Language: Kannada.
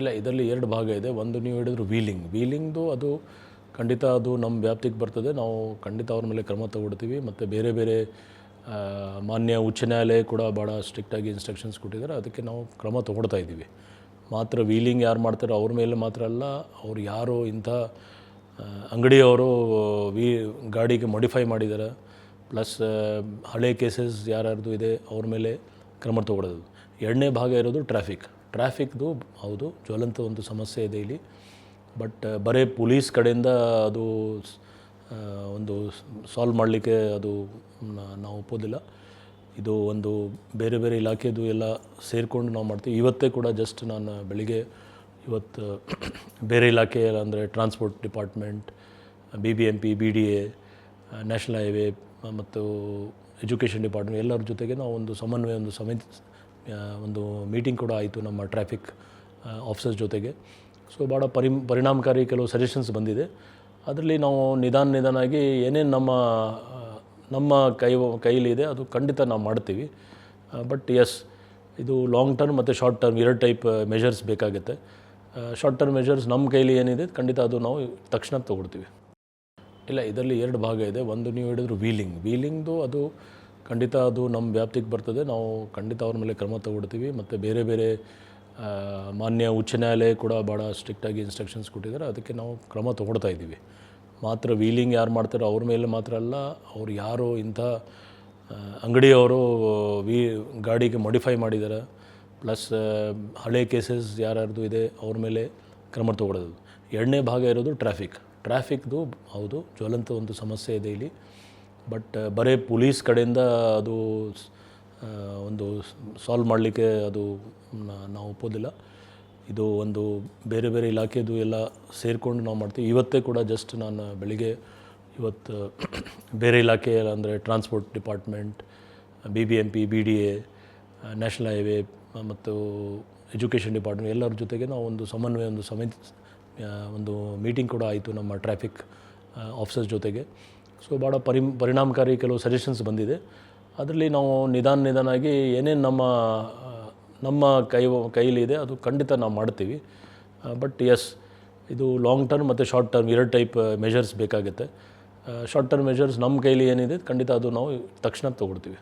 ಇಲ್ಲ, ಇದರಲ್ಲಿ ಎರಡು ಭಾಗ ಇದೆ. ಒಂದು ನೀವು ಹೇಳಿದ್ರು ವೀಲಿಂಗ್ ವೀಲಿಂಗ್ದು ಅದು ಖಂಡಿತ ಅದು ನಮ್ಮ ವ್ಯಾಪ್ತಿಗೆ ಬರ್ತದೆ. ನಾವು ಖಂಡಿತ ಅವ್ರ ಮೇಲೆ ಕ್ರಮ ತಗೊಳ್ತೀವಿ. ಮತ್ತು ಬೇರೆ ಬೇರೆ ಮಾನ್ಯ ಉಚ್ಚ ನ್ಯಾಯಾಲಯ ಕೂಡ ಭಾಳ ಸ್ಟ್ರಿಕ್ಟಾಗಿ ಇನ್ಸ್ಟ್ರಕ್ಷನ್ಸ್ ಕೊಟ್ಟಿದ್ದಾರೆ. ಅದಕ್ಕೆ ನಾವು ಕ್ರಮ ತಗೊಳ್ತಾ ಇದ್ದೀವಿ. ಮಾತ್ರ ವೀಲಿಂಗ್ ಯಾರು ಮಾಡ್ತಾರೋ ಅವ್ರ ಮೇಲೆ ಮಾತ್ರ ಅಲ್ಲ, ಅವ್ರು ಯಾರು ಇಂಥ ಅಂಗಡಿಯವರು ವೀ ಗಾಡಿಗೆ ಮಾಡಿಫೈ ಮಾಡಿದ್ದಾರೆ. ಪ್ಲಸ್ ಹಳೆ ಕೇಸಸ್ ಯಾರ್ಯಾರ್ದು ಇದೆ, ಅವ್ರ ಮೇಲೆ ಕ್ರಮ ತೊಗೊಳೋದು ಎರಡನೇ ಭಾಗ ಇರೋದು ಟ್ರಾಫಿಕ್ ಟ್ರಾಫಿಕ್ದು ಹೌದು, ಜ್ವಲಂತ ಒಂದು ಸಮಸ್ಯೆ ಇದೆ ಇಲ್ಲಿ. ಬಟ್ ಬರೀ ಪೊಲೀಸ್ ಕಡೆಯಿಂದ ಅದು ಒಂದು ಸಾಲ್ವ್ ಮಾಡಲಿಕ್ಕೆ ಅದು ನಾವು ಒಪ್ಪೋದಿಲ್ಲ. ಇದು ಒಂದು ಬೇರೆ ಬೇರೆ ಇಲಾಖೆದು ಎಲ್ಲ ಸೇರಿಕೊಂಡು ನಾವು ಮಾಡ್ತೀವಿ. ಇವತ್ತೇ ಕೂಡ ಜಸ್ಟ್ ನಾನು ಬೆಳಿಗ್ಗೆ ಇವತ್ತು ಬೇರೆ ಇಲಾಖೆ ಅಂದರೆ transport department B B M P B D A national highway ಮತ್ತು ಎಜುಕೇಷನ್ ಡಿಪಾರ್ಟ್ಮೆಂಟ್ ಎಲ್ಲರ ಜೊತೆಗೆ ನಾವು ಒಂದು ಸಮನ್ವಯ, ಒಂದು ಸಮಿತಿ ಒಂದು ಮೀಟಿಂಗ್ ಕೂಡ ಆಯಿತು ನಮ್ಮ ಟ್ರಾಫಿಕ್ ಆಫೀಸರ್ಸ್ ಜೊತೆಗೆ. ಸೊ ಭಾಳ ಪರಿ ಪರಿಣಾಮಕಾರಿ ಕೆಲವು ಸಜೆಷನ್ಸ್ ಬಂದಿದೆ. ಅದರಲ್ಲಿ ನಾವು ನಿಧಾನ ನಿಧಾನಾಗಿ ಏನೇನು ನಮ್ಮ ನಮ್ಮ ಕೈ, ಕೈಲಿದೆ ಅದು ಖಂಡಿತ ನಾವು ಮಾಡ್ತೀವಿ. ಬಟ್ ಎಸ್ ಇದು ಲಾಂಗ್ ಟರ್ಮ್ ಮತ್ತು ಶಾರ್ಟ್ ಟರ್ಮ್ ಎರಡು ಟೈಪ್ ಮೆಷರ್ಸ್ ಬೇಕಾಗುತ್ತೆ. ಶಾರ್ಟ್ ಟರ್ಮ್ ಮೆಷರ್ಸ್ ನಮ್ಮ ಕೈಲಿ ಏನಿದೆ, ಖಂಡಿತ ಅದು ನಾವು ತಕ್ಷಣ ತೊಗೊಳ್ತೀವಿ. ಇಲ್ಲ, ಇದರಲ್ಲಿ ಎರಡು ಭಾಗ ಇದೆ. ಒಂದು ನೀವು ಹೇಳಿದ್ರು ವೀಲಿಂಗ್ ವೀಲಿಂಗ್ದು ಅದು ಖಂಡಿತ ಅದು ನಮ್ಮ ವ್ಯಾಪ್ತಿಗೆ ಬರ್ತದೆ. ನಾವು ಖಂಡಿತ ಅವ್ರ ಮೇಲೆ ಕ್ರಮ ತಗೊಳ್ತೀವಿ. ಮತ್ತು ಬೇರೆ ಬೇರೆ ಮಾನ್ಯ ಉಚ್ಚ ನ್ಯಾಯಾಲಯ ಕೂಡ ಭಾಳ ಸ್ಟ್ರಿಕ್ಟಾಗಿ ಇನ್ಸ್ಟ್ರಕ್ಷನ್ಸ್ ಕೊಟ್ಟಿದ್ದಾರೆ. ಅದಕ್ಕೆ ನಾವು ಕ್ರಮ ತಗೊಳ್ತಾ ಇದ್ದೀವಿ. ಮಾತ್ರ ವೀಲಿಂಗ್ ಯಾರು ಮಾಡ್ತಾರೋ ಅವ್ರ ಮೇಲೆ ಮಾತ್ರ ಅಲ್ಲ, ಅವ್ರು ಯಾರು ಇಂಥ ಅಂಗಡಿಯವರು, ವಿ, ಗಾಡಿಗೆ ಮಾಡಿಫೈ ಮಾಡಿದ್ದಾರೆ. ಪ್ಲಸ್ ಹಳೆ ಕೇಸಸ್ ಯಾರ್ಯಾರ್ದು ಇದೆ, ಅವ್ರ ಮೇಲೆ ಕ್ರಮ ತಗೊಳ್ಳೋದು. ಎರಡನೇ ಭಾಗ ಇರೋದು ಟ್ರಾಫಿಕ್ ಟ್ರಾಫಿಕ್ದು ಹೌದು, ಜ್ವಲಂತ ಒಂದು ಸಮಸ್ಯೆ ಇದೆ ಇಲ್ಲಿ. ಬಟ್ ಬರೀ ಪೊಲೀಸ್ ಕಡೆಯಿಂದ ಅದು ಒಂದು ಸಾಲ್ವ್ ಮಾಡಲಿಕ್ಕೆ ಅದು ನಾವು ಒಪ್ಪೋದಿಲ್ಲ. ಇದು ಒಂದು ಬೇರೆ ಬೇರೆ ಇಲಾಖೆದು ಎಲ್ಲ ಸೇರಿಕೊಂಡು ನಾವು ಮಾಡ್ತೀವಿ. ಇವತ್ತೇ ಕೂಡ ಜಸ್ಟ್ ನಾನು ಬೆಳಿಗ್ಗೆ ಇವತ್ತು ಬೇರೆ ಇಲಾಖೆ ಅಂದರೆ transport department B B M P B D A national highway ಮತ್ತು ಎಜುಕೇಷನ್ ಡಿಪಾರ್ಟ್ಮೆಂಟ್ ಎಲ್ಲರ ಜೊತೆಗೆ ನಾವು ಒಂದು ಸಮನ್ವಯ, ಒಂದು ಸಮಿತಿ ಒಂದು ಮೀಟಿಂಗ್ ಕೂಡ ಆಯಿತು ನಮ್ಮ ಟ್ರಾಫಿಕ್ ಆಫೀಸರ್ಸ್ ಜೊತೆಗೆ. ಸೊ ಭಾಳ ಪರಿ ಪರಿಣಾಮಕಾರಿ ಕೆಲವು ಸಜೆಷನ್ಸ್ ಬಂದಿದೆ. ಅದರಲ್ಲಿ ನಾವು ನಿಧಾನ ನಿಧಾನಾಗಿ ಏನೇನು ನಮ್ಮ ನಮ್ಮ ಕೈ, ಕೈಲಿದೆ ಅದು ಖಂಡಿತ ನಾವು ಮಾಡ್ತೀವಿ. ಬಟ್ ಎಸ್ ಇದು ಲಾಂಗ್ ಟರ್ಮ್ ಮತ್ತು ಶಾರ್ಟ್ ಟರ್ಮ್ ಎರಡು ಟೈಪ್ ಮೆಷರ್ಸ್ ಬೇಕಾಗುತ್ತೆ. ಶಾರ್ಟ್ ಟರ್ಮ್ ಮೆಷರ್ಸ್ ನಮ್ಮ ಕೈಲಿ ಏನಿದೆ ಖಂಡಿತ ಅದು ನಾವು ತಕ್ಷಣ ತೊಗೊಳ್ತೀವಿ.